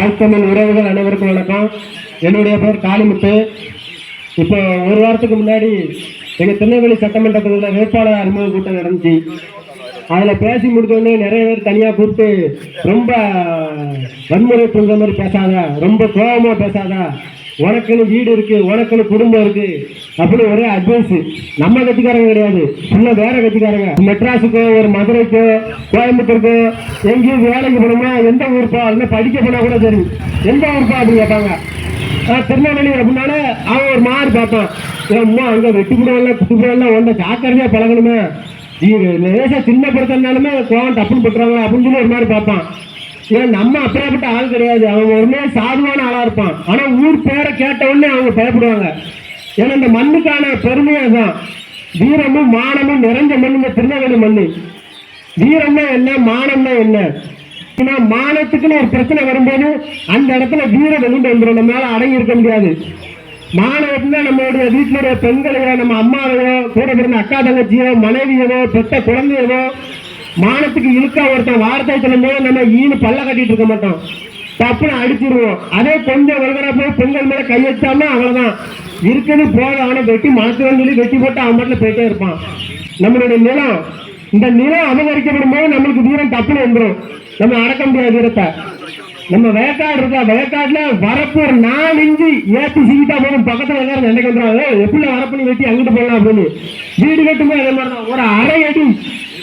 வாழ்த்தமிழ் உறவுகள் அனைவருக்கும் வணக்கம். என்னுடைய பேர் காளிமுத்து. இப்போ ஒரு வாரத்துக்கு முன்னாடி எங்கள் திருநெல்வேலி சட்டமன்ற தொகுதியில் வேட்பாளர் அறிமுக கூட்டம் நடந்துச்சு. அதில் பேசி முடிச்சோடனே நிறைய பேர் தனியாக கூப்பிட்டு ரொம்ப வன்முறை தூண்டுற மாதிரி பேசாத ரொம்ப கோபமாக பேசாத உனக்குன்னு வீடு இருக்கு உனக்குன்னு குடும்பம் இருக்கு. அப்படின்னு ஒரே அட்வைஸ் நம்ம கட்சிக்காரங்க கிடையாது. இன்னும் வேற கட்சிக்காரங்க. மெட்ராஸுக்கோ ஒரு மதுரைக்கோ கோயம்புத்தூருக்கோ எங்கேயும் வேலைக்கு போனோம்னா எந்த ஊருப்பா? இல்லை படிக்க போனா கூட சரி. எந்த ஊருப்பா அப்படின்னு கேட்பாங்க. திருநெல்வேலி அப்படின்னால அவன் ஒரு மாறு பார்ப்பான் அம்மா அங்கே வெட்டி போடுவாங்க குட்டி ஒன்றை ஜாக்கிரதையாக பழகணுமே. லேசாக சின்ன படுத்தினாலுமே கோவம் டப்புன்னு போட்டுறாங்க அப்படின்னு சொல்லி ஒரு மாதிரி பார்ப்பான். நம்ம அப்படியாப்பட்ட ஆள் கிடையாது. அவங்க உடனே சாதுவான ஆளா இருப்பான். ஆனா ஊர் பேரை கேட்ட உடனே அவங்க பயப்படுவாங்க. ஏன்னா இந்த மண்ணுக்கான பெருமையே தான் வீரமும் மானமும் நிறைஞ்ச மண் இந்த திருநெல்வேலி மண்ணு. வீரம்னா என்ன மானம்னா என்ன? ஏன்னா மானத்துக்குன்னு ஒரு பிரச்சனை வரும்போது அந்த இடத்துல வீர வெளியிட்டு வந்துடும் நம்ம மேல அடங்கி இருக்க முடியாது. மாணவர்னா நம்மளுடைய வீட்டிலுடைய பெண்களையோ நம்ம அம்மாவையோ கூட பிறந்த அக்கா தங்கச்சியோ மனைவியவோ பெத்த குழந்தையவோ மானத்துக்கு இழுக்கா ஒருத்தன் வார்த்தை சொல்லும்போது நம்ம ஈனு பல்ல கட்டிட்டு இருக்க மாட்டோம். தப்புன்னு அடிச்சிருவோம். அதே கொஞ்சம் வருகிற போய் பெண்கள் மேல கை வச்சாம அவ்வளவுதான். இருக்குது போக அவனை வெட்டி மாத்துறன்னு சொல்லி வெட்டி போட்டு அவன் மட்டும் போயிட்டே இருப்பான். நம்மளுடைய நிலம். இந்த நிலம் அபகரிக்கப்படும் போது நம்மளுக்கு வீரம் தப்புன்னு வந்துடும் நம்ம அடக்க முடியாது வீரத்தை நம்ம வேக்காடு இருக்கா? வேக்காடுல வரப்பு ஒரு நாலு இஞ்சி ஏற்றி சீக்கிட்டா போதும். பக்கத்துல எல்லாரும் நினைக்க வந்துடுவாங்க எப்படி வரப்புன்னு வெட்டி அங்கிட்டு போகலாம் அப்படின்னு. வீடு கட்டும்போது அதே மாதிரி தான் ஒரு அரை அடி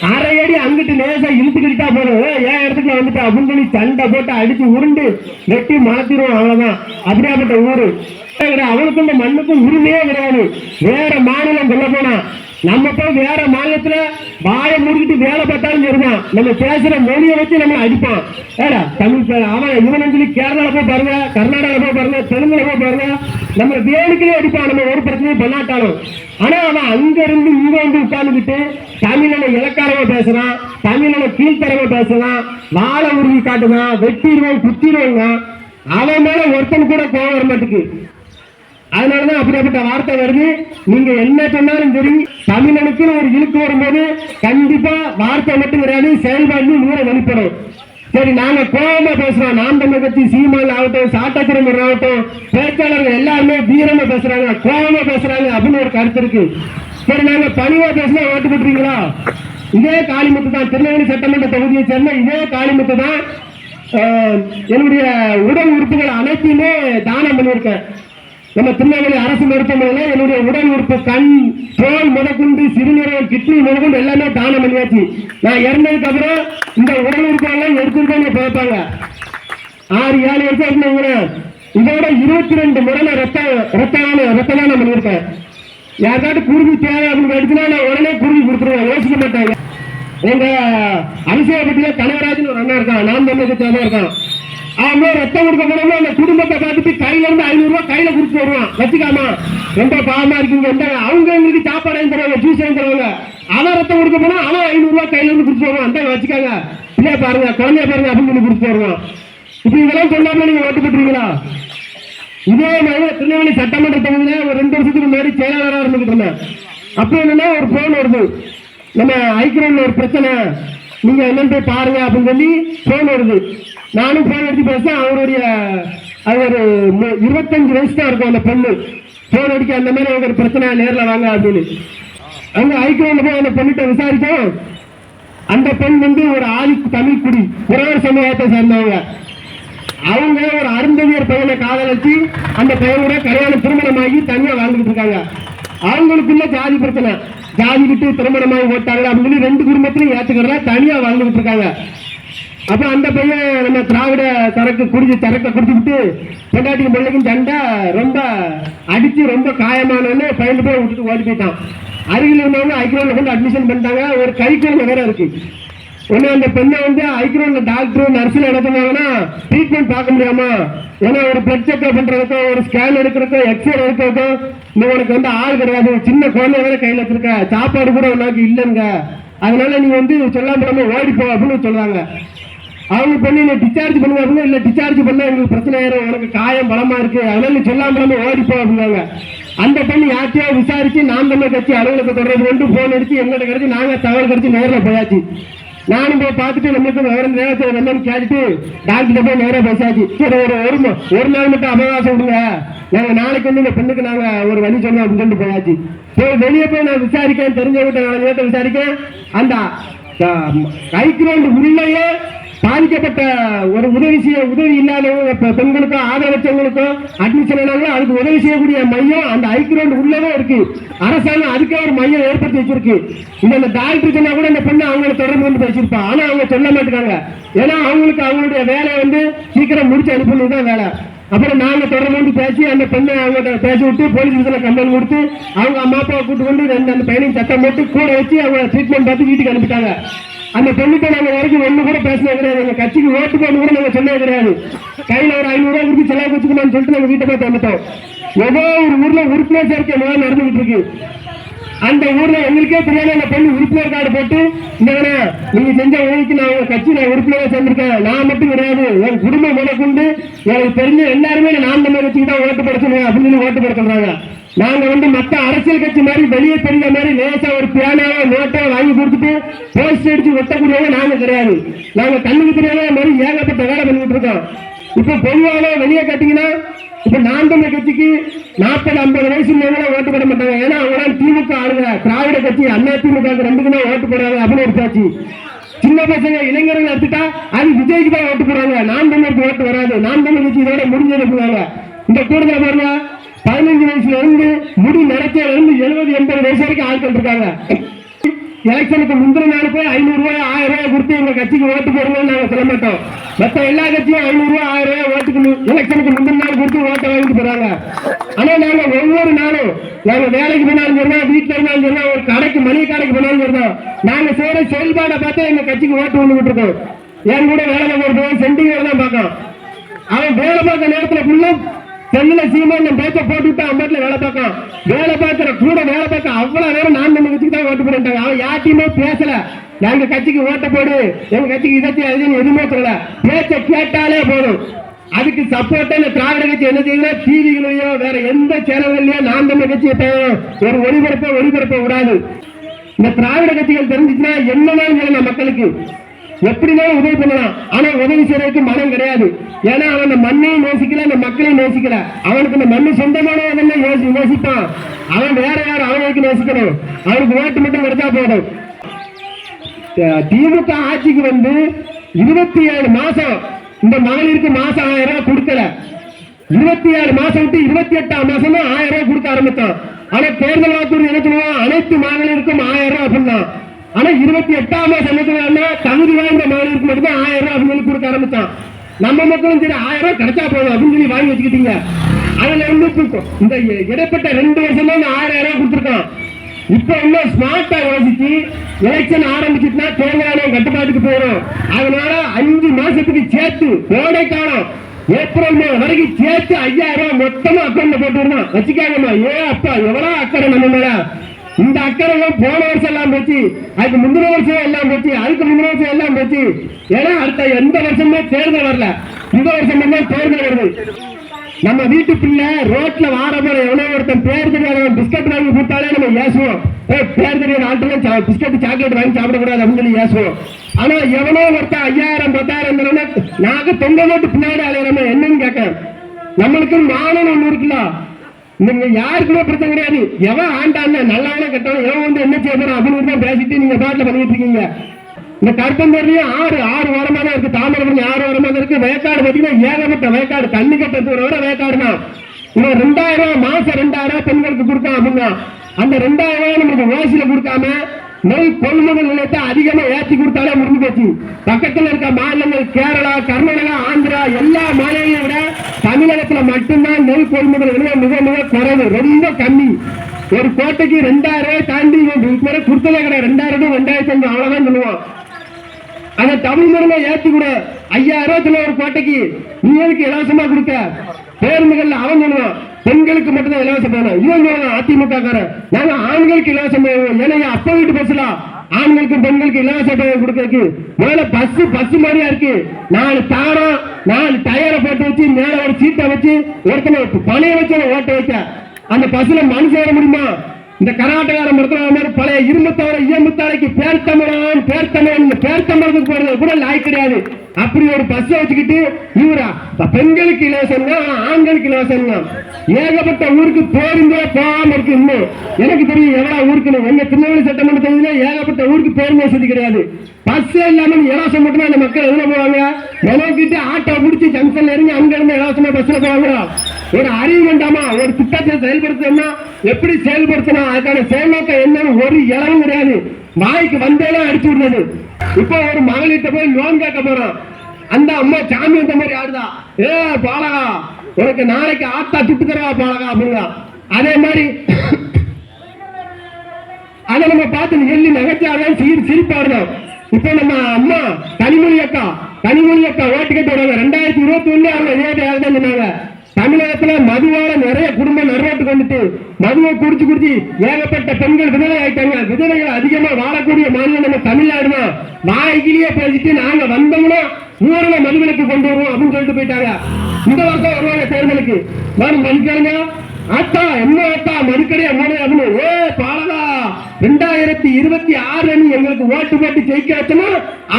அரை அடி அங்கிட்டு நேசா இழுத்துக்கிட்டா போதும். ஏன் இடத்துக்கு வந்துட்டு? அப்படின்னு சொல்லி சண்டை போட்டு அடிச்சு உருண்டு வெட்டி மாத்திரும் அவ்வளவுதான். அப்படியாப்பட்ட ஊரு. அவனுக்கும் இந்த மண்ணுக்கும் உரிமையே கிடையாது. வேற மாநிலம் சொல்ல போனா நம்ம போய் வேற மாநிலத்துல வாயை முடிக்கிட்டு வேலை பார்த்தாலும் சரிதான் நம்ம பேசுற மொழியை வச்சு நம்ம அடிப்பான். ஏடா தமிழ் பே- அவன் இவன் சொல்லி கேரளால போய் பாருங்க கர்நாடகால போய் பாருங்க தெலுங்குல போய் பாருங்க நம்ம வேலுக்குள்ளே அடிப்பான். நம்ம ஒரு பிரச்சனையும் பண்ணாட்டாலும். ஆனா அவன் அங்க இருந்து இங்க வந்து உட்கார்ந்துக்கிட்டு தமிழனை இலக்காரமா பேசுறான் தமிழனை கீழ்த்தரமா பேசுறான் வாழை உருவி காட்டுவான் வெட்டிடுவான் குத்திடுவாங்க. அவன் மேல ஒருத்தன் கூட கோவம் வர மாட்டேங்குது. அதனாலதான் அப்படிப்பட்ட வார்த்தை வருது. நீங்க என்ன சொன்னாலும் சரி தமிழனுக்கு ஒரு இழுக்கு வரும்போது கண்டிப்பா வார்த்தை மட்டும் கிடையாது செயல்பாடு நூற வெளிப்படும். சரி நாங்க கோபமா பேசுறோம். நாம் தமிழ் கட்சி சீமான் ஆகட்டும் சாட்டாத்திரமர் ஆகட்டும் பேச்சாளர்கள் எல்லாருமே தீரமா பேசுறாங்க கோபமா பேசுறாங்க அப்படின்னு ஒரு கருத்து இருக்கு. சரி நாங்க பணிவா பேசினா ஓட்டு போட்டுறீங்களா இதே காளிமுத்து தான். திருநெல்வேலி சட்டமன்ற தொகுதியை சேர்ந்த இதே காளிமுத்து தான் என்னுடைய உடல் உறுப்புகள் அனைத்தையுமே தானம் பண்ணியிருக்கேன். நம்ம திருநெல்வேலி அரசு மருத்துவமனையில் என்னுடைய உடல் உறுப்பு கண் தோல் முதற்கொண்டு சிறுநீரகம் கிட்னி முதற்கொண்டு எல்லாமே தானம் பண்ணியாச்சு. நான் இறந்ததுக்கு அப்புறம் இந்த உடல் உறுப்பெல்லாம் பார்ப்பாங்க. ஆறு ஏழு வருஷம் இருந்தாங்க இதோட இருபத்தி ரெண்டு முறை நான் ரத்தம் ரத்தம் பண்ணியிருக்கேன். யாருக்காட்டு குருவி தேவை அப்படின்னு எடுத்துனா நான் உடனே குருவி கொடுத்துருவேன். யோசிக்க மாட்டாங்க. எங்க அரிசியாபட்டியில கனகராஜன் ஒரு அண்ணா இருக்கான். நாம் தமிழ் கட்சியாக இருக்கான். அவன் ரத்தம் கொடுக்க போனோம்னா அந்த குடும்பத்தை பார்த்துட்டு கையில இருந்து ஐநூறு ரூபாய் கையில கொடுத்து வருவான். வச்சுக்காமா ரொம்ப பாவமா இருக்கீங்க எந்த அவங்க எங்களுக்கு சாப்பாடு தருவாங்க ஜூஸ் வாங்கி தருவாங்க. அவன் ரத்தம் கொடுக்க போனா அவன் ஐநூறு ரூபாய் கையில இருந்து கொடுத்து வருவான். அந்த வச்சுக்காங்க இல்லையா பாருங்க குழந்தைய பாருங்க அப்படின்னு சொல்லி கொடுத்து வருவான். இப்ப இதெல்லாம் சொல்லாம நீங்க ஓட்டு போட்டுருவீங்களா இதே மாதிரி திருநெல்வேலி சட்டமன்ற தொகுதியில ஒரு ரெண்டு வருஷத்துக்கு முன்னாடி செயலாளராக இருந்துகிட்டு இருந்தேன். அப்ப என்னன்னா ஒரு போன் வருது. நம்ம ஐக்கிரம்ல ஒரு பிரச்சனை. நீங்க என்னன்னு போய் பாருங்க அப்படின்னு சொல்லி போன் வருது. நானும் போன் எடுத்து பேசுறேன். அவருடைய அது ஒரு மு- இருபத்தஞ்சு வயசு தான் இருக்கும் அந்த பொண்ணு. போன் அடிக்க அந்த மாதிரி ஒரு பிரச்சனை நேரில் வாங்க அப்படின்னு. அங்க ஐக்கிரம்ல போய் அந்த பொண்ணுகிட்ட விசாரிச்சோம் அந்த பெண் வந்து ஒரு ஆதி தமிழ் குடி புறவர் சமுதாயத்தை சேர்ந்தவங்க. அவங்க ஒரு அருந்ததியர் பையனை காதலிச்சு அந்த பையனோட கல்யாணம் திருமணமாகி தனியா வாழ்ந்துட்டு இருக்காங்க. அவங்களுக்குள்ள ஜாதி பிரச்சனை. ஜாதி விட்டு திருமணமாகி ஓட்டாங்க அப்படின்னு ரெண்டு குடும்பத்திலையும் ஏத்துக்கிறதா தனியா வாழ்ந்துட்டு இருக்காங்க. அப்புறம் அந்த பையன் நம்ம திராவிட சரக்கு குடிச்சு சரக்கை குடிச்சுக்கிட்டு பொண்டாட்டிக்கு பிள்ளைக்கும் சண்டை ரொம்ப அடித்து ரொம்ப காயமானோன்னு பயந்து போய் விட்டுட்டு ஓடி போயிட்டான். அருகில் இருந்தவங்க ஐக்கியம்ல கொண்டு அட்மிஷன் பண்ணிட்டாங்க. ஒரு கை வேற இருக்கு. ஒன்று அந்த பெண்ணை வந்து ஐக்கியம்ல டாக்டர் நர்ஸில் நடத்துனாங்கன்னா ட்ரீட்மெண்ட் பார்க்க முடியாமா? ஏன்னா ஒரு பிளட் செக்அப் பண்ணுறதுக்கோ ஒரு ஸ்கேன் எடுக்கிறதுக்கோ எக்ஸ்ரே எடுக்கிறதுக்கோ நீ உனக்கு வந்து ஆள் கிடையாது. சின்ன குழந்தை வேற கையில் வச்சிருக்க. சாப்பாடு கூட உனக்கு இல்லைங்க. அதனால நீ வந்து சொல்லாம ஓடிப்போ அப்படின்னு சொல்றாங்க. அவங்க பண்ணி என்ன டிஸ்சார்ஜ் பண்ணுவாங்க அப்படின்னு இல்ல டிஸ்சார்ஜ் பண்ணால் எங்களுக்கு பிரச்சனை ஆயிரும். உனக்கு காயம் பலமாக இருக்குது அதனால சொல்லாமலாமல் ஓடிப்போம் ஓடிப்போ அப்படின்னாங்க. அந்த பெண் யார்ட்டையோ விசாரித்து நாம் தமிழ் கட்சி அலுவலகத்தை தொடர்பு கொண்டு ஃபோன் அடித்து எங்கள்கிட்ட கிடச்சி நாங்கள் தகவல் கிடைச்சு நேரில் போயாச்சு. நானும் போய் பார்த்துட்டு நம்மளுக்கு விவரம் தேவை என்னன்னு கேட்டுட்டு டாக்டர் போய் நேராக பேசாச்சு. சரி ஒரு ஒரு ஒரு நாள் மட்டும் அவகாசம் விடுங்க நாங்கள் நாளைக்கு வந்து இந்த பெண்ணுக்கு நாங்கள் ஒரு வழி சொன்னோம் அப்படின்னு சொல்லிட்டு போயாச்சு. போய் வெளியே போய் நான் விசாரிக்கேன் தெரிஞ்சவங்க நாலு நேரத்தை விசாரிக்கேன் அந்த கைக்ரவுண்ட் உள்ளேயே பாதிக்கப்பட்ட ஒரு உதவி செய்ய உதவி இல்லாதவங்க பெண்களுக்கும் ஆதரவற்றவங்களுக்கும் அட்மிஷன் ஆனாலும் அதுக்கு உதவி செய்யக்கூடிய மையம் அந்த ஐக்கிரௌண்ட் உள்ளவே இருக்கு. அரசாங்கம் அதுக்கே ஒரு மையம் ஏற்படுத்தி வச்சிருக்கு. இந்த டாக்டர் சொன்னா கூட இந்த பெண்ணை அவங்கள தொடர்பு கொண்டு பேசியிருப்பா. ஆனா அவங்க சொல்ல மாட்டாங்க ஏன்னா அவங்களுக்கு அவங்களுடைய வேலையை வந்து சீக்கிரம் முடிச்சு அனுப்பினதுதான் தான் வேலை. அப்புறம் நாங்க தொடர்பு கொண்டு பேசி அந்த பெண்ணை அவங்க பேசி விட்டு போலீஸ் ஸ்டேஷன்ல கம்ப்ளைண்ட் கொடுத்து அவங்க அம்மா அப்பாவை கூட்டு கொண்டு ரெண்டு அந்த பையனையும் சட்டம் போட்டு கூட வச்சு அவங்க ட்ரீட்மெண்ட் பார்த்து வீட்டுக்கு அனுப்பிட்டாங்க. அந்த பெண்ணுக்கு நாங்க வரைக்கும் ஒண்ணு கூட பேசினது கிடையாது. எங்க கட்சிக்கு ஓட்டு போன கூட நாங்க சொன்னது கிடையாது. கையில ஒரு ஐநூறு ரூபாய் கொடுத்து செலவு வச்சுக்கணும்னு சொல்லிட்டு நாங்க வீட்டை போய் தந்துட்டோம். ஏதோ ஒரு ஊர்ல உறுப்பினர் சேர்க்கை முதல்ல நடந்துகிட்டு இருக்கு. அந்த ஊர்ல எங்களுக்கே தெரியாத அந்த பெண் உறுப்பினர் கார்டு போட்டு இந்த நீங்க செஞ்ச உதவிக்கு நான் உங்க கட்சி நான் உறுப்பினராக சேர்ந்திருக்கேன். நான் மட்டும் கிடையாது. என் குடும்பம் முதற்கொண்டு எனக்கு தெரிஞ்ச எல்லாருமே நான் நம்ம வச்சுக்கிட்டா ஓட்டு போட அப்படின்னு சொல்லி ஓட்டு படுத்துறாங்க நாங்க வந்து மத்த அரசியல் கட்சி மாதிரி வெளியே தெரிஞ்ச மாதிரி லேசா ஒரு பியானாவோ நோட்டோ வாங்கி கொடுத்துட்டு போஸ்ட் அடிச்சு ஒட்டக்கூடியவங்க நாங்க கிடையாது. நாங்க கண்ணுக்கு தெரியாத மாதிரி ஏகப்பட்ட வேலை பண்ணிட்டு இருக்கோம். இப்ப பொதுவாக வெளியே கேட்டீங்கன்னா இப்ப நான் தமிழ் கட்சிக்கு நாற்பது ஐம்பது வயசு உள்ளவங்க ஓட்டு போட மாட்டாங்க. ஏன்னா அவங்களால திமுக ஆளுங்க. திராவிட கட்சி அண்ணா திமுக ரெண்டுக்குமே ஓட்டு போடுறாங்க அப்படின்னு ஒரு பேச்சு. சின்ன பசங்க இளைஞர்கள் எடுத்துட்டா அது விஜய்க்கு தான் ஓட்டு போடுறாங்க நான் தமிழருக்கு ஓட்டு வராது. நான் தமிழ் கட்சி இதோட முடிஞ்சது இந்த கூடுதல் பாருங்க பதினஞ்சு வயசுல இருந்து முடி நடக்கையில இருந்து எழுபது எண்பது வயசு வரைக்கும் ஆட்கள் இருக்காங்க. எலெக்ஷனுக்கு முந்தின நாள் போய் ஐநூறு ரூபாய் ஆயிரம் ரூபாய் கொடுத்து எங்க கட்சிக்கு ஓட்டு போடுங்கன்னு நாங்க சொல்ல மாட்டோம். மத்த எல்லா கட்சியும் ஐநூறு ரூபாய் ஆயிரம் ரூபாய் ஓட்டுக்கு எலெக்ஷனுக்கு முந்தின நாள் கொடுத்து ஓட்டை வாங்கிட்டு போறாங்க. ஆனா நாங்க ஒவ்வொரு நாளும் நாங்க வேலைக்கு போனாலும் சரிதான் வீட்டுல இருந்தாலும் சரிதான் ஒரு கடைக்கு மளிகை கடைக்கு போனாலும் சரிதான் நாங்க செய்யற செயல்பாடை பார்த்தா எங்க கட்சிக்கு ஓட்டு வந்துகிட்டு இருக்கோம். என் கூட வேலை பார்க்கறது சென்டிங் தான் பார்க்கணும். அவன் வேலை பார்க்க நேரத்துல ஃபுல்லும் செல்லுல சீமான் பேச்ச போட்டுவிட்டு அவன் வேலை பார்க்கலாம் வேலை பார்க்கிற கூட வேலை பார்க்க அவ்வளவு நேரம் நான் நம்ம கட்சிக்கு தான் ஓட்டு போட்டுட்டாங்க அவன் யார்ட்டையுமே பேசல. எங்க கட்சிக்கு ஓட்ட போடு எங்க கட்சிக்கு இதை எதுவுமே சொல்லல. பேச்ச கேட்டாலே போதும். அதுக்கு சப்போர்ட்டா இந்த திராவிட கட்சி என்ன செய்யுதுன்னா டிவிகளையோ வேற எந்த சேனல்லையோ நான் நம்ம கட்சி ஒரு ஒளிபரப்ப ஒளிபரப்ப விடாது. இந்த திராவிட கட்சிகள் தெரிஞ்சிச்சுன்னா என்னதான் சொல்லலாம் மக்களுக்கு? எப்படினாலும் உதவி பண்ணலாம். ஆனா உதவி செய்யறதுக்கு மனம் கிடையாது. ஏன்னா அவன் அந்த மண்ணையும் நேசிக்கல அந்த மக்களையும் நேசிக்கல. அவனுக்கு இந்த மண்ணு சொந்தமானவன் யோசி யோசிப்பான். அவன் வேற யார் அவனுக்கு நேசிக்கணும்? அவனுக்கு ஓட்டு மட்டும் கிடைச்சா போதும். திமுக ஆட்சிக்கு வந்து இருபத்தி ஏழு மாசம் இந்த மகளிருக்கு மாசம் ஆயிரம் ரூபாய் கொடுக்கல. இருபத்தி ஏழு மாசம் விட்டு இருபத்தி எட்டாம் மாசம் ஆயிரம் ரூபாய் கொடுக்க ஆரம்பித்தான். ஆனா தேர்தல் வாக்குறுதி என்ன சொல்லுவான்? அனைத்து மகளிருக்கும் ஆயிரம் ரூபாய் அப்படின்னா. ஆனா இருபத்தி எட்டாம் மாசம் தகுதி வாய்ந்த மகளிருக்கு மட்டும்தான் ஆயிரம் ரூபாய் அப்படின்னு சொல்லி கொடுக்க ஆரம்பிச்சான். நம்ம மக்களும் சரி ஆயிரம் ரூபாய் கிடைச்சா போதும் அப்படின்னு சொல்லி வாங்கி வச்சுக்கிட்டீங்க. அதுல இருந்து இந்த இடைப்பட்ட ரெண்டு வருஷம் தான் ஆயிரம் ரூபாய் கொடுத்துருக்கான். இப்ப இன்னும் ஸ்மார்ட்டா யோசிச்சு எலெக்ஷன் ஆரம்பிச்சுட்டுனா தேர்தல் ஆணையம் கட்டுப்பாட்டுக்கு போயிடும். அதனால அஞ்சு மாசத்துக்கு சேர்த்து கோடை காலம் ஏப்ரல் மே வரைக்கும் சேர்த்து ஐயாயிரம் ரூபாய் மொத்தமா அக்கௌண்ட்ல போட்டு வச்சுக்காங்கம்மா ஏ அப்பா எவ்வளவு அக்கறை நம்ம மேல? இந்த அக்கறைகள் போன வருஷம் எல்லாம் போச்சு அதுக்கு முந்தின வருஷம் எல்லாம் போச்சு அதுக்கு முந்தின வருஷம் எல்லாம் போச்சு ஏன்னா அடுத்த எந்த வருஷமே தேர்தல் வரல. இந்த வருஷம் தான் தேர்தல் வருது? நம்ம வீட்டு பிள்ளை ரோட்ல வார போற எவனோ ஒருத்தன் பேர் தெரியாதவன் பிஸ்கட் வாங்கி கொடுத்தாலே நம்ம ஏசுவோம். ஏ பேர் தெரியாத ஆட்டுல பிஸ்கட் சாக்லேட் வாங்கி சாப்பிடக்கூடாது அப்படின்னு சொல்லி ஏசுவோம். ஆனா எவனோ ஒருத்தன் ஐயாயிரம் பத்தாயிரம் நாங்க தொங்க போட்டு பின்னாடி அலையிறோமே என்னன்னு கேட்க. நம்மளுக்கு மானம் ஒண்ணு இருக்குல்ல நீங்க யாருக்குமே பிரச்சனை கிடையாது. எவன் ஆண்டான நல்லவன கெட்டவன். எவன் வந்து என்ன செய்ய அப்படின்னு தான் பேசிட்டு நீங்க பாட்டில் பண்ணிட்டு இருக்கீங்க. இந்த கருப்பந்தூர்லயும் ஆறு ஆறு வாரமா தான் இருக்கு. தாமிரபரணி ஆறு வாரமா தான் இருக்கு. வேக்காடு பாத்தீங்கன்னா ஏகப்பட்ட வேக்காடு. தண்ணி கட்டத்தோட விட வேக்காடு தான் இன்னும் ரெண்டாயிரம் ரூபாய் மாசம் ரெண்டாயிரம் ரூபாய் பெண்களுக்கு கொடுக்கலாம் அப்படின்னா அந்த ரெண்டாயிரம் ரூபாய் நமக்கு ஓசியில கொடுக்காம நெல் கொள்முதல் நிலையத்தை அதிகமா ஏற்றி கொடுத்தாலே முடிஞ்சு போச்சு. பக்கத்துல இருக்க மாநிலங்கள் கேரளா கர்நாடகா ஆந்திரா எல்லா மாநிலங்களையும் விட தமிழகத்துல மட்டும்தான் நெல் கொள்முதல் நிலையம் மிக மிக குறைவு. ரொம்ப கம்மி. ஒரு கோட்டைக்கு ரெண்டாயிரம் ரூபாய் தாண்டி இதுவரை கொடுத்ததே கிடையாது. ரெண்டாயிரம் ரெண்டாயிரத்தி அஞ்சு அவ்வளவுதான் சொல்லுவோம் அந்த தமிழ் முறையில ஏற்றி கூட. ஐயாயிரம் ரூபாய் ஒரு கோட்டைக்கு. நீ எதுக்கு இலவசமா கொடுக்க பேருந்துகள் அவன் சொல்லுவான் பெண்களுக்கு மட்டும்தான் இலவசம் வேணும் இவன் சொல்லுவான் அதிமுக காரன் நாங்க ஆண்களுக்கு இலவசம் வேணும் ஏன்னா என் அப்பா வீட்டு பஸ்ல ஆண்களுக்கும் பெண்களுக்கு இலவச பயணம் கொடுக்கறதுக்கு மேல பஸ் பஸ் மாதிரியா இருக்கு. நாலு தாரம் நாலு டயரை போட்டு வச்சு மேல ஒரு சீட்டை வச்சு ஒருத்தனை பணைய வச்சு ஓட்ட வைக்க. அந்த பஸ்ல மனுஷன் வர முடியுமா? இந்த கர்நாடகார மருத்துவ மாதிரி பழைய இரும்புத்தவர இயம்புத்தாலைக்கு பேர் தமிழன் பேர் தமிழன் பேர் தமிழனுக்கு போறது கூட லாய் கிடையாது. அப்படி ஒரு பஸ் வச்சுக்கிட்டு இவரா பெண்களுக்கு இலவசம்னா ஆண்களுக்கு இலவசம்னா ஏகப்பட்ட ஊருக்கு பேருந்தே போகாம இருக்கு இன்னும். எனக்கு தெரியும் எவ்வளவு ஊருக்கு எங்க திருநெல்வேலி சட்டமன்ற தொகுதியில ஏகப்பட்ட ஊருக்கு பேருந்து வசதி கிடையாது. பஸ் இல்லாம இலவசம் மட்டும் அந்த மக்கள் எதுல போவாங்க? நிலவுக்கிட்டு ஆட்டோ பிடிச்சி ஜங்ஷன்ல இறங்கி அங்க இருந்து இலவசமா பஸ்ல போவாங்க. ஒரு அறிவு வேண்டாமா ஒரு திட்டத்தை செயல்படுத்தணும்னா எப்படி செயல்படுத்தணும்? அதுக்கான செயல்நோக்கம் என்னன்னு ஒரு இளவும் கிடையாது. வாய்க்கு வந்தேலாம் அடிச்சு விடுறது. இப்போ ஒரு மகளிர்கிட்ட போய் லோன் கேட்க போறோம். அந்த அம்மா சாமி வந்த மாதிரி ஆடுதா? ஏ பாலகா உனக்கு நாளைக்கு ஆத்தா சுட்டு தரவா பாலகா அப்படின்னா. அதே மாதிரி அதை நம்ம பார்த்து எள்ளி நகைச்சாதான் சீர் சிரிப்பாடுதான் இப்போ நம்ம அம்மா கனிமொழி அக்கா கனிமொழி அக்கா ஓட்டு கேட்டு வருவாங்க ரெண்டாயிரத்தி இருபத்தி ஒண்ணு அவங்க இதே தேவை தான் சொன்னாங்க. தமிழகத்துல மதுவால நிறைய குடும்பம் நடுரோட்டுக்கு வந்துட்டு மதுவை குடிச்சு குடிச்சு ஏகப்பட்ட பெண்கள் விதவை ஆயிட்டாங்க. விதவைகள் அதிகமா வாழக்கூடிய மாநிலம் நம்ம தமிழ்நாடு தான். வாய்க்கிலேயே பேசிட்டு நாங்க வந்தோம்னா ஊர்ல மதுவிலக்கு கொண்டு வருவோம் அப்படின்னு சொல்லிட்டு போயிட்டாங்க. இந்த வருஷம் வருவாங்க தேர்தலுக்கு நான் மதிக்காங்க ஆத்தா என்ன ஆத்தா? மறுக்கடையா மூணு அப்படின்னு. ஏ பாலகா ரெண்டாயிரத்தி இருபத்தி ஆறு எங்களுக்கு ஓட்டு போட்டு ஜெயிக்க வச்சனா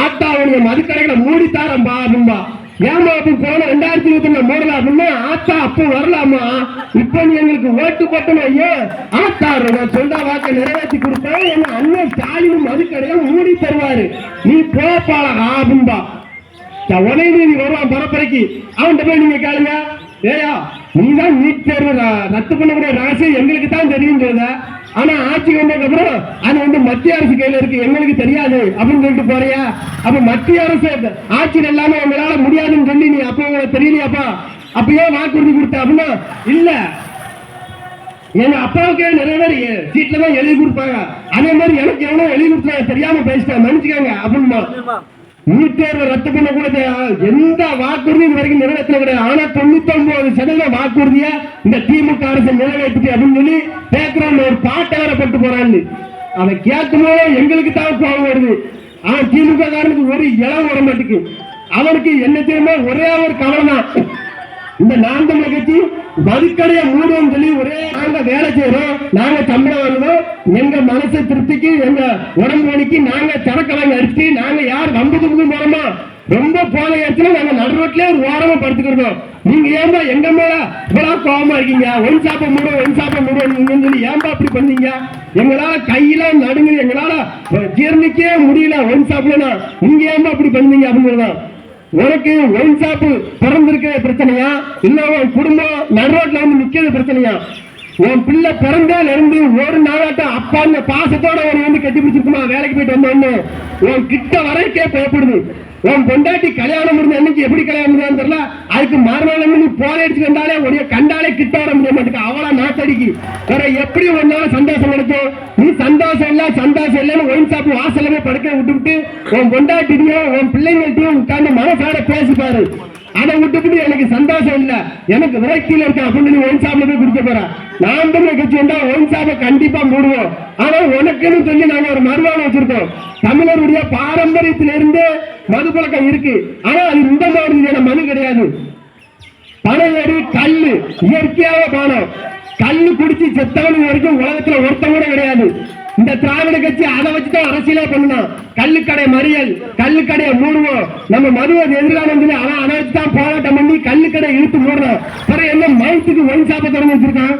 ஆத்தா உடைய மதுக்கடைகளை மூடித்தாரம்பா அப்படின்பா ஏமா அப்ப போன ரெண்டாயிரத்தி இருபத்தி ஒண்ணு மூடல அப்படின்னா ஆத்தா அப்போ வரலாமா? இப்ப நீ எங்களுக்கு ஓட்டு போட்டணும் ஐயோ ஆத்தா நான் சொல்ற வாக்கை நிறைவேற்றி கொடுத்தா எங்க அண்ணன் ஸ்டாலின் மதுக்கடையை மூடி தருவாரு. நீ போ பாலகா உடனே நீ வருவான் பரப்புரைக்கு. அவன்கிட்ட போய் நீங்க கேளுங்க. ஏயா நீதான் நீட் தேர்வு ரத்து பண்ணக்கூடிய ரகசியம் எங்களுக்கு தான் தெரியும் சொல்லுதா? ஆனா ஆட்சி வந்ததுக்கு அப்புறம் அது வந்து மத்திய அரசு கையில இருக்கு. எங்களுக்கு தெரியாது அப்படின்னு சொல்லிட்டு போறியா? அப்ப மத்திய அரசு ஆட்சியில் எல்லாமே உங்களால முடியாதுன்னு சொல்லி நீ அப்ப உங்களுக்கு தெரியலையாப்பா? அப்பயே வாக்குறுதி கொடுத்த அப்படின்னா இல்ல. எங்க அப்பாவுக்கே நிறைய பேர் சீட்லதான் சீட்ல தான் எழுதி கொடுப்பாங்க. அதே மாதிரி எனக்கு எவ்வளவு எழுதி கொடுத்தாங்க தெரியாம பேசிட்டேன் மன்னிச்சுக்காங்க அப்படின்னா நீட் ரத்து பண்ண எந்த வாக்குறுதி இது வரைக்கும் நிறைவேற்ற கிடையாது ஆனா தொண்ணூத்தி ஒன்பது சதவீத வாக்குறுதிய இந்த திமுக அரசு நிறைவேற்றிட்டு அப்படின்னு சொல்லி பேக்ரவுண்ட்ல ஒரு பாட்டை வேற போட்டு போறான்னு அதை கேட்கும்போது எங்களுக்கு தான் கோபம் வருது. ஆனா திமுக காரனுக்கு ஒரு இளம் வர மாட்டேங்குது. அவனுக்கு என்ன தெரியுமா? ஒரே ஒரு கவலை தான் இந்த நாம் தமிழர் கட்சி மதுக்கடையை மூடுவோம் சொல்லி ஒரே நாங்க வேலை செய்யறோம். நாங்க சம்பளம் வாங்குறோம் எங்க மனசு திருப்திக்கு எங்க உடம்பு வலிக்கு நாங்க சரக்கு வாங்கி அடிச்சு நாங்க யார் வம்பு தும்பு போறோமா ரொம்ப போன இடத்துல நாங்க நடு ஒரு ஓரமா படுத்துக்கிறோம் நீங்க ஏன்பா எங்க மேல இவ்வளவு கோபமா இருக்கீங்க? ஒன் சாப்ப மூடு ஒன் சாப்ப மூடுன்னு சொல்லி ஏன்பா அப்படி பண்ணீங்க? எங்களால கையில நடுங்குது எங்களால ஜீர்ணிக்கவே முடியல ஒன் சாப்பிடலாம் நீங்க ஏன்பா அப்படி பண்ணீங்க அப்படிங்கிறதான் உனக்கு ஒயின் ஷாப்பு பிறந்திருக்கிற பிரச்சனையா? இல்ல உன் குடும்பம் நடுரோட்ல வந்து நிக்கிறது பிரச்சனையா? உன் பிள்ளை பிறந்தே இருந்து ஒரு நாளாட்டம் அப்பா இந்த பாசத்தோட ஒரு வந்து கட்டி பிடிச்சிருக்குமா? வேலைக்கு போயிட்டு வந்தோன்னு. உன் கிட்ட வரைக்கே பயப்படுது. உன் பொண்டாட்டி கல்யாணம் முடிஞ்ச அன்னைக்கு எப்படி கல்யாணம் முடியாதுன்னு தெரியல? அதுக்கு மறுநாள் நீ போன அடிச்சு வந்தாலே உடைய கண்டாலே கிட்ட வர முடிய மாட்டேங்க அவளா நாத்தடிக்கு. வேற எப்படி ஒன்னால சந்தோஷம் கிடைக்கும் நீ சந்தோஷம் இல்ல சந்தோஷம் இல்லைன்னு ஒயின் ஷாப் வாசல்ல படுக்க படுக்க விட்டுவிட்டு உன் பொண்டாட்டியும் உன் பிள்ளைங்கள்ட்டையும் உட்கார்ந்து மனசார பேசிப்பாரு பாரு. அதை விட்டுவிட்டு எனக்கு சந்தோஷம் இல்ல. எனக்கு விரக்தியில இருக்க அப்படின்னு நீ ஒயின் ஷாப்ல போய் குடிக்க போறேன் நான் தான் கட்சி வந்தா ஒயின் ஷாப்பை கண்டிப்பா மூடுவோம். ஆனா உனக்குன்னு சொல்லி நாங்க ஒரு மறுவாணம் வச்சிருக்கோம். தமிழருடைய பாரம்பரியத்திலிருந்து மது பழக்கம் இருக்கு. ஆனா அது இந்த மாதிரியான மனு கிடையாது. பனையடி கல்லு இயற்கையாக பானம். கல்லு குடிச்சு செத்தவனுக்கு வரைக்கும் உலகத்துல ஒருத்தவங்க கூட கிடையாது. இந்த திராவிட கட்சி அதை வச்சுதான் அரசியலே பண்ணணும் கல்லுக்கடை மறியல் கல்லுக்கடையை மூடுவோம். நம்ம மதுவை எதிர்காலம் சொல்லி அவன் அதை வச்சுதான் போராட்டம் பண்ணி கல்லுக்கடை இழுத்து மூடுறான் பிறகு என்ன மவுத்துக்கு ஒன் சாப்பை தொடங்கி வச்சிருக்கான்?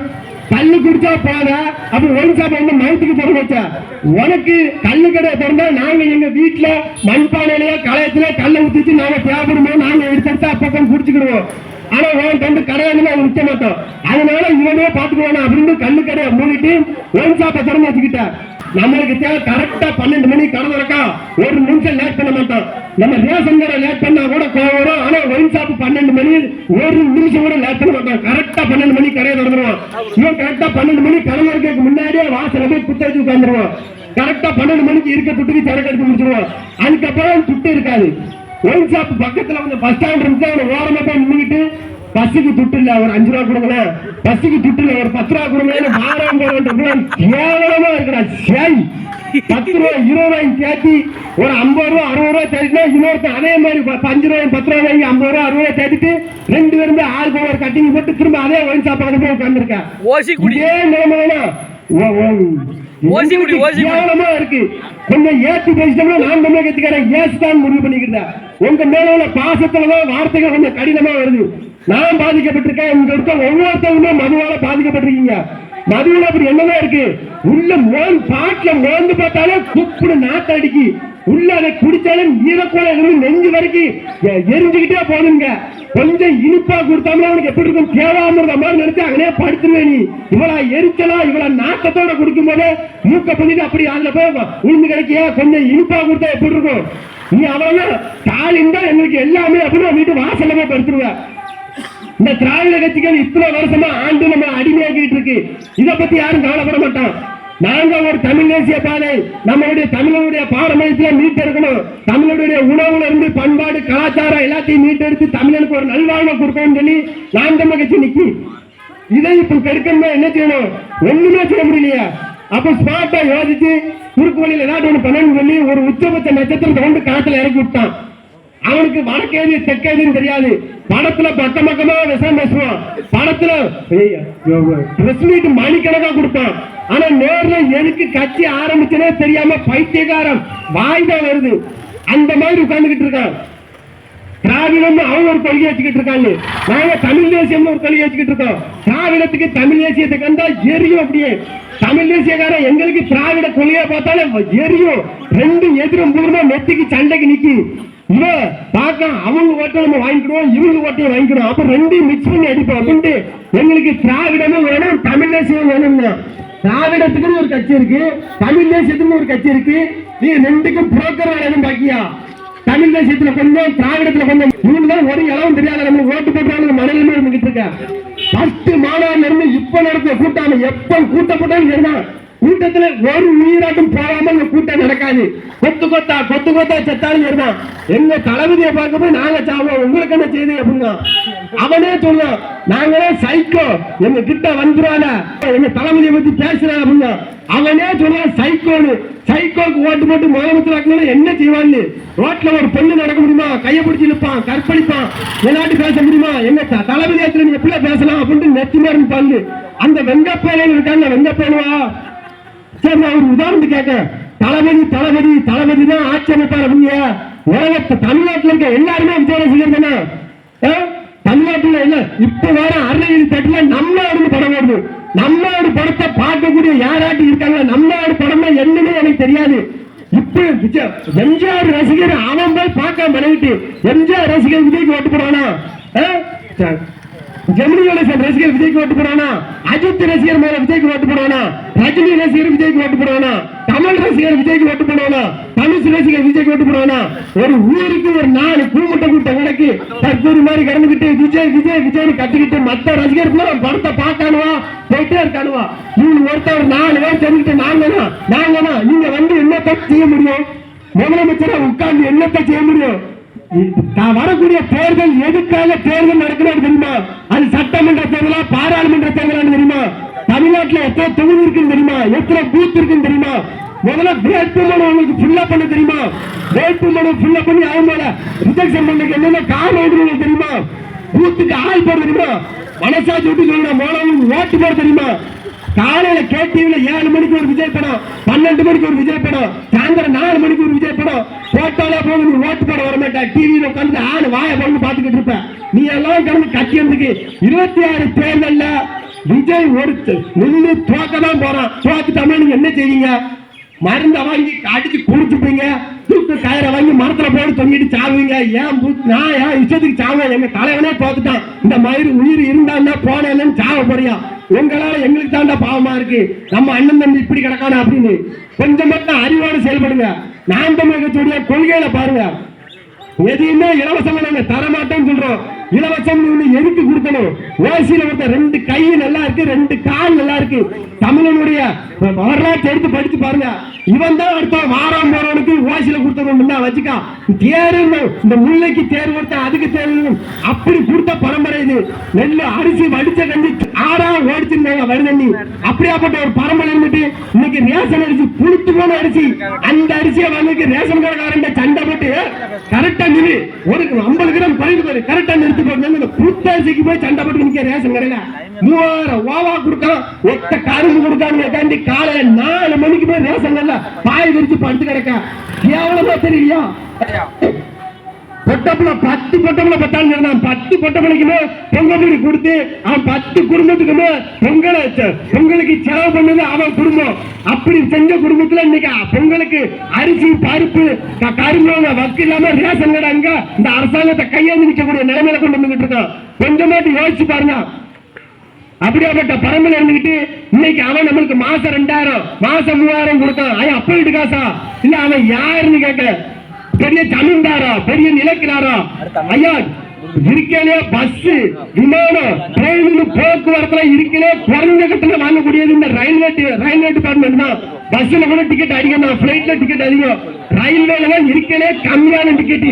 கல்லு குடிச்சா போதா? அப்ப ஒயின் ஷாப் வந்து மயத்துக்கு திறந்து வச்சா உனக்கு கல்லு கடை திறந்தா நாங்க எங்க வீட்டுல மண்பானையிலேயே களையத்துல கல்லை ஊத்திச்சு நாங்க தேவைப்படுமோ நாங்க எடுத்து எடுத்து குடிச்சுக்கிடுவோம். ஆனா உன் தந்து கடையாண்டு அவங்க விற்க மாட்டோம். அதனால இவனே பாத்துக்குவானா அப்படின்னு கல்லு கடையை மூடிட்டு ஒயின் ஷாப்பை திறந்து வச்சுக்கிட்ட. நம்மளுக்கு தேவை கரெக்டா பன்னெண்டு மணி கடை திறக்கா ஒரு நிமிஷம் லேட் பண்ண மாட்டோம். நம்ம ரேஷன் கடை லேட் பண்ணா கூட கோவம் வரும். ஆனா ஒயின் ஷாப் பன்னெண்டு மணி ஒரு நிமிஷம் கூட லேட் பண்ண மாட்டோம். கரெக்டா பன்னெண்டு மணி கடையை திறந்துருவோம். இவன் கரெக்டா பன்னெண்டு மணி கடை முன்னாடியே வாசல போய் குத்த வச்சு உட்காந்துருவோம் கரெக்டா பன்னெண்டு மணிக்கு இருக்க துட்டுக்கு சரக்கு எடுத்து முடிச்சிருவோம். அதுக்கப்புறம் துட்டு இருக்காது. ஒயின் ஷாப் பக்கத்துல வந்து பஸ் ஸ்டாண்ட் இருந்து அவனை ஓரமா போய் நின்றுட்டு பஸ்ஸுக்கு துட்டு இல்ல ஒரு அஞ்சு ரூபா கொடுங்களேன் பஸ்ஸுக்கு துட்டு இல்ல ஒரு பத்து ரூபா கொடுங்களேன் வாரம் கேவலமா இருக்கிறா சரி. பத்து ரூபா இருபது ரூபாய்க்கு சேர்த்தி ஒரு ஐம்பது ரூபா அறுபது ரூபா சேர்த்துனா இன்னொருத்தன் அதே மாதிரி அஞ்சு ரூபாய் பத்து ரூபாய் வாங்கி ஐம்பது ரூபா அறுபது ரூபாய் சேர்த்துட்டு ரெண்டு பேரும் ஆளுக்கு ஒரு கட்டிங் போட்டு திரும்ப அதே ஒயின் ஷாப் போய் உட்காந்துருக்கேன் குடி இதே நிலைமையில. கேவலமா இருக்கு. கொஞ்சம் ஏத்தி பேசிட்டோம்னா நான் தமிழக கட்சிக்காரன் ஏசுதான் முடிவு பண்ணிக்கிறேன் உங்க மேல உள்ள பாசத்துலதான் வார்த்தைகள் கொஞ்சம் கடினமா வருது. நான் பாதிக்கப்பட்டிருக்கேன் இங்க இருக்க ஒவ்வொருத்தவங்க மதுவால பாதிக்கப்பட்டிருக்கீங்க. மதுவில் அப்படி என்னதான் இருக்கு. உள்ள மோன் பாட்டுல மோந்து பார்த்தாலே குப்புடு அடிக்கி. உள்ள அதை குடிச்சாலும் ஈரக்கூட இருந்து நெஞ்சு வரைக்கும் எரிஞ்சுக்கிட்டே போதுங்க. கொஞ்சம் இனிப்பா கொடுத்தாமல அவனுக்கு எப்படி இருக்கும்? தேவாமிரத மாதிரி நினைச்சு அங்கனே படுத்துருவேன் நீ. இவ்வளவு எரிச்சலா இவ்வளவு நாட்டத்தோட குடிக்கும் போது மூக்க பண்ணிட்டு அப்படி அதுல போய் உளுந்து கிடைக்கியா? கொஞ்சம் இனிப்பா கொடுத்தா எப்படி இருக்கும்? நீ அவ்வளவு ஸ்டாலின் தான் எங்களுக்கு எல்லாமே அப்படின்னு வீட்டு வாசலமே படுத்துருவேன். இந்த திராவிட கட்சிகள் இத்தனை வருஷமா ஆண்டு நம்ம அடிமையாக்கிட்டு இருக்கு. இதை பத்தி யாரும் கவலைப்பட மாட்டோம் நாங்க ஒரு தமிழ் தேசிய பாதை நம்மளுடைய தமிழனுடைய பாரம்பரியத்தை மீட்டெடுக்கணும் தமிழனுடைய உணவுல இருந்து பண்பாடு கலாச்சாரம் எல்லாத்தையும் மீட்டெடுத்து தமிழனுக்கு ஒரு நல்வாழ்வை கொடுக்கணும்னு சொல்லி நாம் தமிழ் கட்சி நிக்கி. இதை இப்ப கெடுக்கணும்னா என்ன செய்யணும்? ஒண்ணுமே செய்ய முடியலையா. அப்ப ஸ்மார்ட்டா யோசிச்சு குறுக்கு வழியில் ஏதாவது ஒண்ணு பண்ணணும்னு சொல்லி ஒரு உச்சபட்ச நட்சத்திரத்தை கொண்டு காத்துல இறக்கி விட்டான். அவனுக்கு வடக்கேது தெற்கேதுன்னு தெரியாது. படத்துல பக்கம் பக்கமா விஷம் பேசுவான். படத்துல பிரஸ் மீட் மணிக்கணக்கா கொடுப்பான். ஆனா நேர்ல எதுக்கு கட்சி ஆரம்பிச்சனே தெரியாம பைத்தியகாரம் வாய்ந்தா வருது. அந்த மாதிரி உட்கார்ந்துகிட்டு இருக்கான். திராவிடம் அவங்க ஒரு கொள்கை வச்சுக்கிட்டு இருக்காங்க நாங்க தமிழ் தேசியம்னு ஒரு கொள்கை வச்சுக்கிட்டு இருக்கோம். திராவிடத்துக்கு தமிழ் தேசியத்தை கண்டா எரியும் அப்படியே. தமிழ் தேசியக்காரன் எங்களுக்கு திராவிட கொள்கையை பார்த்தாலே எரியும். ரெண்டு எதிரும் பூர்வமா நெத்திக்கு சண்டைக்கு நிக்கி. இவன் பார்க்க அவங்க ஓட்டை நம்ம வாங்கிக்கிடுவோம் இவங்க ஓட்டையும் வாங்கிக்கிடுவோம். அப்ப ரெண்டையும் மிக்ஸ் பண்ணி அடிப்போம். அப்படின்ட்டு எங்களுக்கு திராவிடமும் வேணும் தமிழ் தேசியம் வேணும்னா திராவிடத்துக்குன்னு ஒரு கட்சி இருக்கு தமிழ் தேசியத்துக்குன்னு ஒரு கட்சி இருக்கு. நீ ரெண்டுக்கும் புரோக்கர் வேணும் பாக்கியா? தமிழ் தேசியத்துல கொஞ்சம் திராவிடத்துல கொஞ்சம் இவங்க தான் ஒரு இளவும் தெரியாத நம்ம ஓட்டு போட்டாலும் மனநிலைமை இருந்துகிட்டு இருக்க? ஃபர்ஸ்ட் மாநாடுல இருந்து இப்ப நடத்திய கூட்டம் எப்ப கூட்டப்பட்டாலும் சரிதான். கூட்டத்துல ஒரு உயிராட்டம் போகாம இந்த கூட்டம் நடக்காது. கொத்து கொத்தா கொத்து கொத்தா செத்தாலும் சரிதான் எங்க தளபதியை பார்க்க போய் நாங்க சாவோம் உங்களுக்கு என்ன செய்தி அப்படின்னா? அவனே சொல்லுவான் நாங்களே சைக்கோ எங்க கிட்ட வந்துருவாங்க எங்க தளபதியை பத்தி பேசுறான் அப்படின்னா அவனே சொல்லுவான் சைக்கோன்னு சைக்கோக்கு ஓட்டு போட்டு முதலமைச்சர் ஆக்கணும் என்ன செய்வான்னு? ரோட்ல ஒரு பொண்ணு நடக்க முடியுமா? கையை பிடிச்சி நிற்பான் கற்பழிப்பான். எல்லாட்டி பேச முடியுமா? எங்க த- தளபதி இடத்துல நீ எப்படி பேசலாம் அப்படின்ட்டு நெத்தி மாதிரி அந்த வெங்கப்பேரன் இருக்காங்க வெங்கப்பேனுவா சரி நான் ஒரு உதாரணத்துக்கு கேட்க தளபதி தளபதி தளபதி தான் ஆட்சி அமைப்பார் அப்படிங்க உலகத்து இருக்க எல்லாருமே விஜய் ரசிகர் தானே? ஆ? தமிழ்நாட்டுல இல்ல இப்ப வேற அருணகிரி தட்டுல ஒரு படம் வருது. நம்மளோட படத்தை பார்க்கக்கூடிய யாராட்டி இருக்காங்க நம்ம ஒரு படம்னா என்னன்னு எனக்கு தெரியாது. இப்ப விஜய் எம்ஜிஆர் ரசிகர் அவன் போய் பார்க்க மனைவிட்டு எம்ஜிஆர் ரசிகர் விஜய்க்கு ஓட்டு போடுவானா? சரி. ஜெமினி கணேசன் ரசிகர் விஜய்க்கு ஓட்டு போடுவானா? அஜித் ரசிகர் மேல விஜய்க்கு ஓட்டு போடுவானா? ரஜினி ரசிகர் விஜய்க்கு ஓட்டு போடுவானா? தமிழ் ரசிகர் விஜய்க்கு ஓட்டு போடுவானா? தனுஷ் ரசிகர் விஜய்க்கு ஓட்டு போடுவானா? ஒரு ஊருக்கு ஒரு நாலு கூமுட்டை கூட்ட கிடக்கு தற்போது மாதிரி கடந்துகிட்டு விஜய் விஜய் விஜய்னு கட்டிக்கிட்டு மத்த ரசிகர் கூட படத்தை பார்க்கானுவா? போயிட்டே இருக்கானுவா? நீங்க ஒருத்தர் ஒரு நாலு பேர் தெரிஞ்சுட்டு நாங்கனா நாங்கனா நீங்க வந்து என்னத்தை செய்ய முடியும்? முதலமைச்சரை உட்கார்ந்து என்னத்தை செய்ய முடியும்? நான் வரக்கூடிய தேர்தல் எதுக்காக தேர்தல் நடக்கணும் தெரியுமா அது சட்டமன்ற தேர்தலா பாராளுமன்ற தேர்தலான்னு தெரியுமா தமிழ்நாட்டுல எத்தனை தொகுதி இருக்குன்னு தெரியுமா எத்தனை பூத் இருக்குன்னு முதல்ல முதல்ல வேட்புமனு உங்களுக்கு ஃபில்லப் பண்ண தெரியுமா? வேட்புமனு ஃபில்லப் பண்ணி அவன் மேல ரிஜெக்ஷன் பண்ணதுக்கு என்னென்ன காரணம் உங்களுக்கு தெரியுமா? பூத்துக்கு ஆள் போட தெரியுமா? மனசாட்சி விட்டு சொல்லுங்க முதல்ல ஓட்டு போட தெரியுமா? காலையில கேடிவில ஏழு மணிக்கு ஒரு விஜய் படம் பன்னெண்டு மணிக்கு ஒரு விஜய் படம் சாயந்தரம் நாலு மணிக்கு ஒரு விஜய் படம். போட்டாலே போது நீ ஓட்டு போட வர மாட்டா டிவியில உட்காந்து ஆள் வாய பண்ணு பாத்துக்கிட்டு இருப்ப. நீ எல்லாம் கடந்து கட்சி இருந்துக்கு இருபத்தி ஆறு தேர்தல்ல விஜய் ஒருத்து நின்று தோக்க தான் போறான். தோத்துட்டாம நீங்க என்ன செய்வீங்க? மருந்த வாங்கி அடிச்சு குடிச்சுப்பீங்க தூக்கு கயிறை வாங்கி மரத்துல போட்டு தொங்கிட்டு சாவுவீங்க. ஏன் நான் ஏன் இஷ்டத்துக்கு சாவேன்? எங்க தலைவனே பார்த்துட்டான். இந்த மாதிரி உயிர் இருந்தான்னா போனேன்னு சாவ போறியா உங்களால எங்களுக்கு தாண்டா பாவமா இருக்கு. நம்ம அண்ணன் தம்பி இப்படி கிடக்கானா அப்படின்னு. கொஞ்சம் மட்டும் அறிவோடு செயல்படுங்க. நான் தமிழகத்துடைய கொள்கையில பாருங்க. எதையுமே இலவசமா நாங்க தர மாட்டோம்னு சொல்றோம். இலவசம் ஒண்ணு எதுக்கு கொடுக்கணும்? ஓசியில ஒருத்த ரெண்டு கை நல்லா இருக்கு ரெண்டு கால் நல்லா இருக்கு. தமிழனுடைய வரலாற்று எடுத்து படிச்சு பாருங்க. இவன் தான் அடுத்த வாரம் போறவனுக்கு ஓசியில கொடுத்தவன் வச்சுக்கா. தேர்வு இந்த முல்லைக்கு தேர்வு ஒருத்த அதுக்கு தேர்வு அப்படி கொடுத்த பரம்பரை இது. நெல்லு அரிசி வடிச்ச கஞ்சி ஆறா ஓடிச்சிருந்தாங்க வருதண்ணி அப்படியாப்பட்ட ஒரு பரம்பரை இருந்துட்டு இன்னைக்கு ரேஷன் அரிசி புளித்து போன அரிசி. அந்த அரிசியை வந்து ரேஷன் கடைக்காரன் சண்டை போட்டு கரெக்டா நிறு ஒரு ஐம்பது கிராம் குறைந்து போயிரு. கரெக்டா நிறுத்தி போட்டு இந்த புத்தாசிக்கு போய் சண்டை போட்டு நிக்க ரேஷன் கடையில மூவாயிரம் ஓவா கொடுத்தான் ஒத்த கரும்பு கொடுத்தாங்க தாண்டி காலையில நாலு மணிக்கு போய் ரேஷன் கடையில பாய் விரிச்சு படுத்து கிடக்க. எவ்வளவு தெரியலையா? பொட்டப்புல பத்து பொட்டப்புல பத்தாண்டு இருந்தான் பத்து பொட்டப்புலைக்குமே பொங்கல் வீடு கொடுத்து அவன் பத்து குடும்பத்துக்குமே பொங்கலை பொங்கலுக்கு செலவு பண்ணது அவன் குடும்பம். அப்படி செஞ்ச குடும்பத்துல இன்னைக்கு பொங்கலுக்கு அரிசி பருப்பு கரும்பு வக்கு இல்லாம ரேஷன் கடை அங்க இந்த அரசாங்கத்தை கையேந்து நிற்கக்கூடிய நிலைமையில கொண்டு வந்துட்டு இருக்கான் கொஞ்சமாட்டு யோசிச்சு பாருங்க. அப்படியாப்பட்ட பரம்பரை இருந்துகிட்டு இன்னைக்கு அவன் நம்மளுக்கு மாசம் ரெண்டாயிரம் மாசம் மூவாயிரம் கொடுத்தான். அவன் அப்ப வீட்டு காசா? இல்ல அவன் யாருன்னு கேட்க பெரிய ஜமீன்தாரா பெரிய நிலக்கிறாரா ஐயா இருக்கலே பஸ் விமானம் ட்ரெயின் போக்குவரத்துல இருக்கலே குறைஞ்ச கட்டணம் வாங்கக்கூடியது இந்த ரயில்வே ரயில்வே டிபார்ட்மெண்ட் தான். பஸ்ல கூட டிக்கெட் அதிகம் தான் பிளைட்ல டிக்கெட் அதிகம். ரயில்வேல தான் இருக்கலே கம்மியான டிக்கெட்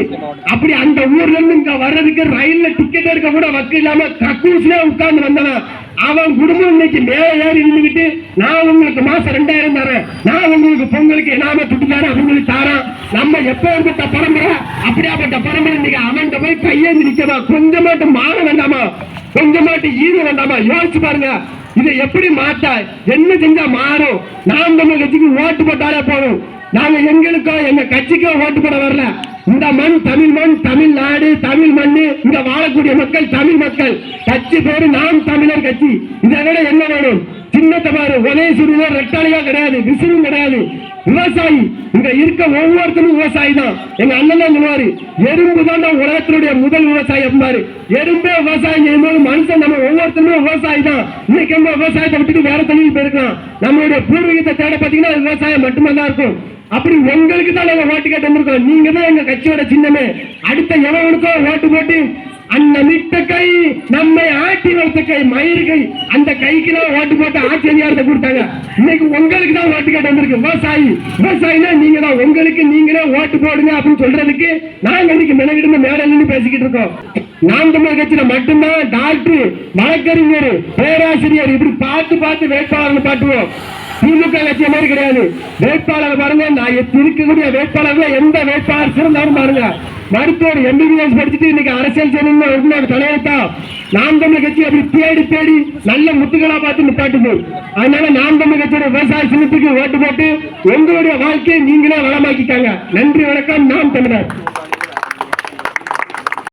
அப்படி அந்த ஊர்ல இருந்து இங்க வர்றதுக்கு ரயில்ல டிக்கெட் எடுக்க கூட வக்கு இல்லாம கக்கூஸ்ல உட்கார்ந்து வந்தவன். அவன் குடும்பம் இன்னைக்கு மேல ஏறி இருந்துகிட்டு நான் உங்களுக்கு மாசம் ரெண்டாயிரம் தரேன். நான் உங்களுக்கு பொங்கலுக்கு என்னாம துட்டு தரேன் அவங்களுக்கு தரேன். நம்ம எப்ப ஏற்பட்ட பரம்பரை? அப்படியாப்பட்ட பரம்பரை இன்னைக்கு அவன் போய் கையேந்து நிக்கவா கொஞ்சமாட்டு மாற வேண்டாமா? கொஞ்சமாட்டு ஈடு வேண்டாமா? யோசிச்சு பாருங்க. இதை எப்படி மாத்தா? என்ன செஞ்சா மாறும்? நாம் நம்ம கட்சிக்கு ஓட்டு போட்டாலே போதும். நாங்க எங்களுக்கோ எங்க கட்சிக்கோ ஓட்டு போட வரல. இந்த மண் தமிழ் மண் தமிழ்நாடு தமிழ் மண் இங்க வாழக்கூடிய மக்கள் தமிழ் மக்கள். கட்சி பேரு நாம் தமிழர் கட்சி. இதை விட என்ன வேணும்? சின்னத்தை பாரு ஒரே சிறுவர் ரெட்டாளியா கிடையாது விசிறும் கிடையாது. விவசாயி. இங்க இருக்க ஒவ்வொருத்தரும் விவசாயி தான். எங்க அண்ணன் தான் சொல்லுவாரு எறும்பு தான் உலகத்தினுடைய முதல் விவசாயி அப்படின்னாரு எறும்பே விவசாயம் செய்யும்போது மனுஷன் நம்ம ஒவ்வொருத்தருமே விவசாயி தான். இன்னைக்கு நம்ம விவசாயத்தை விட்டுட்டு வேற தொழில் போயிருக்கலாம். நம்மளுடைய பூர்வீகத்தை தேட பாத்தீங்கன்னா விவசாயம் மட்டுமே தான் இருக்கும். அப்படி உங்களுக்கு தான் நாங்க ஓட்டு கேட்டு வந்திருக்கோம் நீங்க தான் எங்க கட்சியோட சின்னமே. அடுத்த எவனுக்கோ ஓட்டு போட்டு அந்த மிட்ட கை நம்மை ஆட்டி வைத்த கை மயிறு கை அந்த கைக்கு தான் ஓட்டு போட்டு ஆட்சி அதிகாரத்தை கொடுத்தாங்க. இன்னைக்கு உங்களுக்கு தான் ஓட்டு கேட்டு வந்திருக்கு. விவசாயி விவசாயினா நீங்க தான். உங்களுக்கு நீங்களே ஓட்டு போடுங்க அப்படின்னு சொல்றதுக்கு நாங்க இன்னைக்கு மெனகிட்டு மேல பேசிக்கிட்டு இருக்கோம். நாம் தமிழ் கட்சியில மட்டும்தான். டாக்டர் வழக்கறிஞர் பேராசிரியர் இப்படி பார்த்து பார்த்து வேட்பாளர்னு பாட்டுவோம். திமுக கட்சிய மாதிரி கிடையாது. வேட்பாளர் பாருங்க நான் இருக்கக்கூடிய வேட்பாளர்கள் எந்த வேட்பாளர் சிறந்தாலும் பாருங்க. மருத்துவர் எம்பிபிஎஸ் படிச்சுட்டு இன்னைக்கு அரசியல் செய்யணும்னு ஒரு தலையெழுத்தா? நாம் தமிழ் கட்சி அப்படி தேடி தேடி நல்ல முத்துக்களா பார்த்து நிப்பாட்டுது அதனால நாம் தமிழ் கட்சியோட விவசாய சின்னத்துக்கு ஓட்டு போட்டு உங்களுடைய வாழ்க்கையை நீங்களே வளமாக்கிட்டாங்க நன்றி வணக்கம். நாம் தமிழர்.